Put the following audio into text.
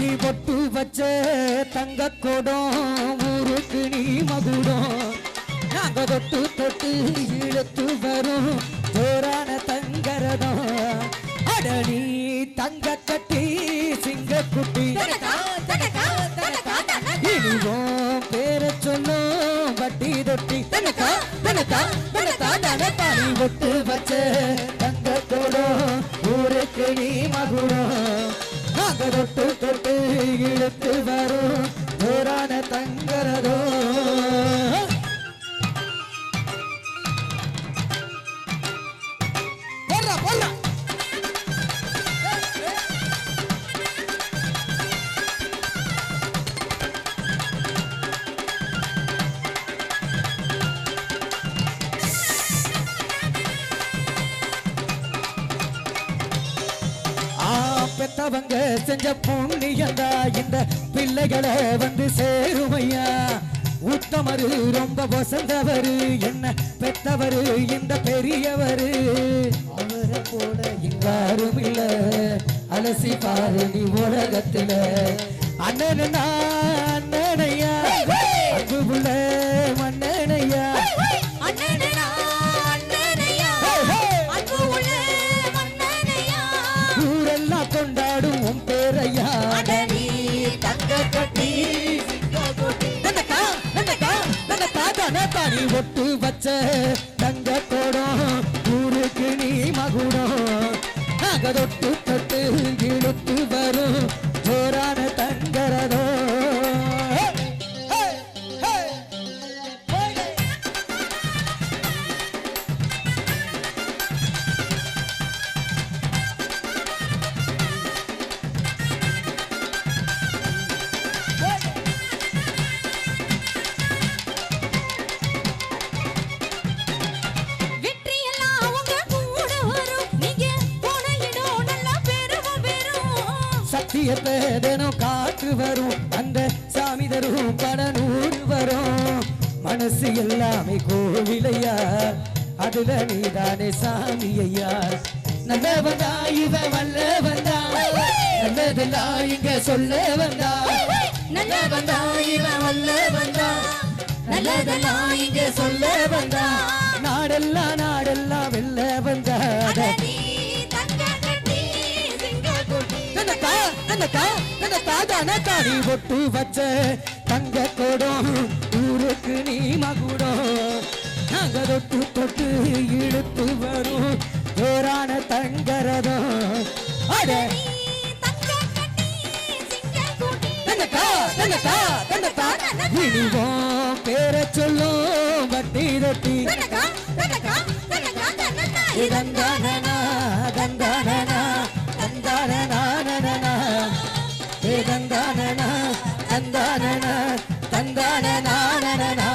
நீ பொட்டு வச்ச தங்க கோடம் ஊருக்கு நீ மகுடம். நாங்க தொட்டு தொட்டு இழுத்து வரும் ஜோரான தங்கரதம். அட நீ தங்க கட்டி சிங்க குட்டி இனிவோம் பேர சொல்லும் வட்டி தொட்டி. தனக்கா தனக்கா தனக்கா தனக்கா. நீ பொட்டு வச்ச தங்க கோடம் ஊருக்கு நீ மகுடம். நாங்க தொட்டு தொட்டு இழுத்து வரும் போரான தங்கரதோ. போடுறா போடுறா. அவங்க செஞ்ச புண்ணியந்தா இந்த பிள்ளைகளை வந்து சேருமையா? உத்தமரு ரொம்ப வசந்தவரு என்ன பெத்தவரு இந்த பெரியவரு? அவரை போல இங்காரும் இல்ல. அலசி பாரு நீ உலகத்துல. அண்ணன் நான் உன் பேரையா தங்க கட்டி நீ ஒட்டு வச்ச தங்க கோடம் ஊருக்கு நீ மகுடம். நாங்க சத்தியத்தை தினம் காற்று வரும். அந்த சாமி தரும் படநூறு வரும். மனசு எல்லாமே கோவிலையா? அதுல நீதானே சாமி ஐயா நல்லவந்தா இவ வல்ல வந்தா நல்லதெல்லாம் இங்க சொல்ல வந்தா. நல்லவந்தா இவ வல்ல வந்தா நல்லதெல்லாம் இங்க சொல்ல வந்தா. நாடெல்லாம் நாடெல்லாம் வெல்ல வந்தா. தனக்கா தனக்கா தனக்கா நீ ஒட்டு வச்ச தங்க கோடம் ஊருக்கு நீ மகுடம். நாங்க தொட்டு தொட்டு இழுத்து வரும் ஜோரான தங்கரதம். அட. பேர சொல்லும் வட்டி தொட்டி. இதந்தான தந்தான தந்தான தந்தான